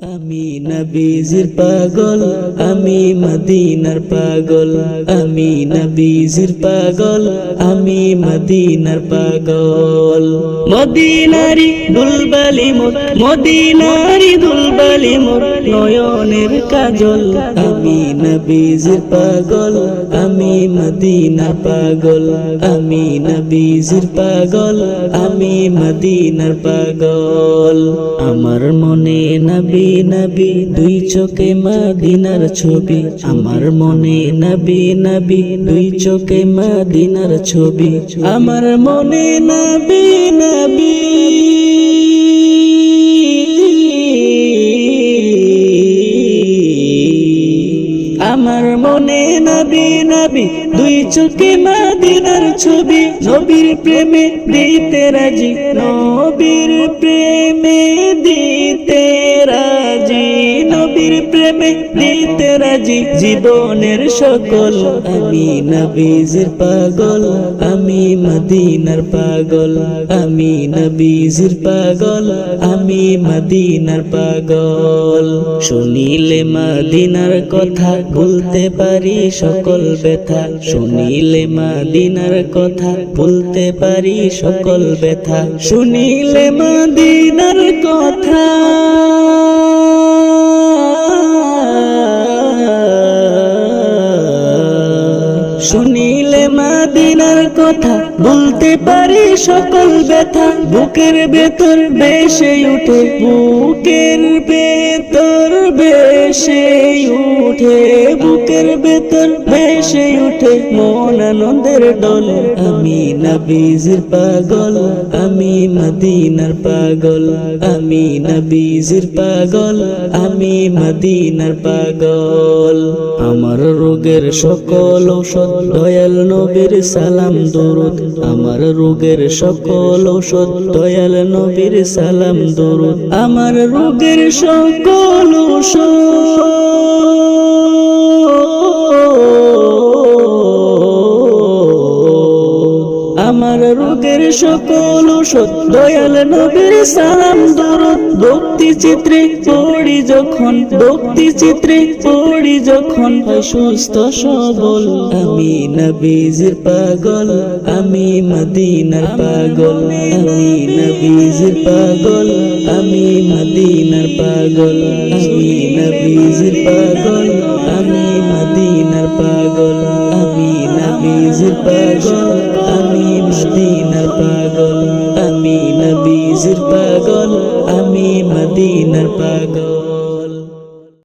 আমি নবীজির পাগল, আমি মদিনার পাগল, আমি নবীজির পাগল, আমি মদিনার পাগল। মদিনারি দুলবালি মোর মদিনারি দুলবালি মোর নয়নের কাজল। আমি নবীজির পাগল, আমি মদিনার পাগল, আমি নবীজির পাগল, আমি মদিনার পাগল। আমার মনে নবী নবী, দুই চোখে মদিনার ছবি। আমার মনে নবী নবী, দুই চোখে মদিনার ছবি। আমার মনে নবী নবী। আমার মনে নবী নবী, দুই চোখে মদিনার ছবি। নবীর প্রেমে দিতে রাজি নবীর দিতে রাজি, জীবনের সকল। আমি নবীজির পাগল, আমি মদিনার পাগল। আমি নবীজির পাগল, আমি মদিনার পাগল। শুনিলে মদিনার কথা, ভুলতে পারি সকল ব্যথা। শুনিলে মদিনার কথা, ভুলতে পারি সকল ব্যথা। শুনিলে মদিনার কথা। শুনিলে মাদিনার কথা, বলতে পারি সকল ব্যথা। বুকের ভেতর বেশে উঠে, বুকের ভেতর বেশে উঠে বুকের ভেতর বেশে উঠে মন আনন্দের ডল আমি নবীজির পাগল, আমি মদিনার পাগল, আমি নবীজির পাগল, আমি মদিনার পাগল। আমার রোগের সকল ঔষধ, দয়াল নবীর সালাম, দরুদ। আমার রোগের সকল ঔষধ, দয়াল নবীর সালাম, দরুদ। আমার রোগের সকল ঔষধ আমার রোগের সকল ঔষধ, দয়াল নবীর সালাম দরদ। ভক্তি চিত্রে পড়ি যখন, ভক্তি চিত্রে পড়ি যখন। সুস্থ সবল, আমি নবীজির পাগল, আমি মদিনার পাগল, আমি নবীজির পাগল, আমি মদিনার পাগল, আমি নবীজির পাগল, আমি মদিনার পাগল, আমি নবীজির পাগল। নবীজির পাগল আমি মদিনার পাগল।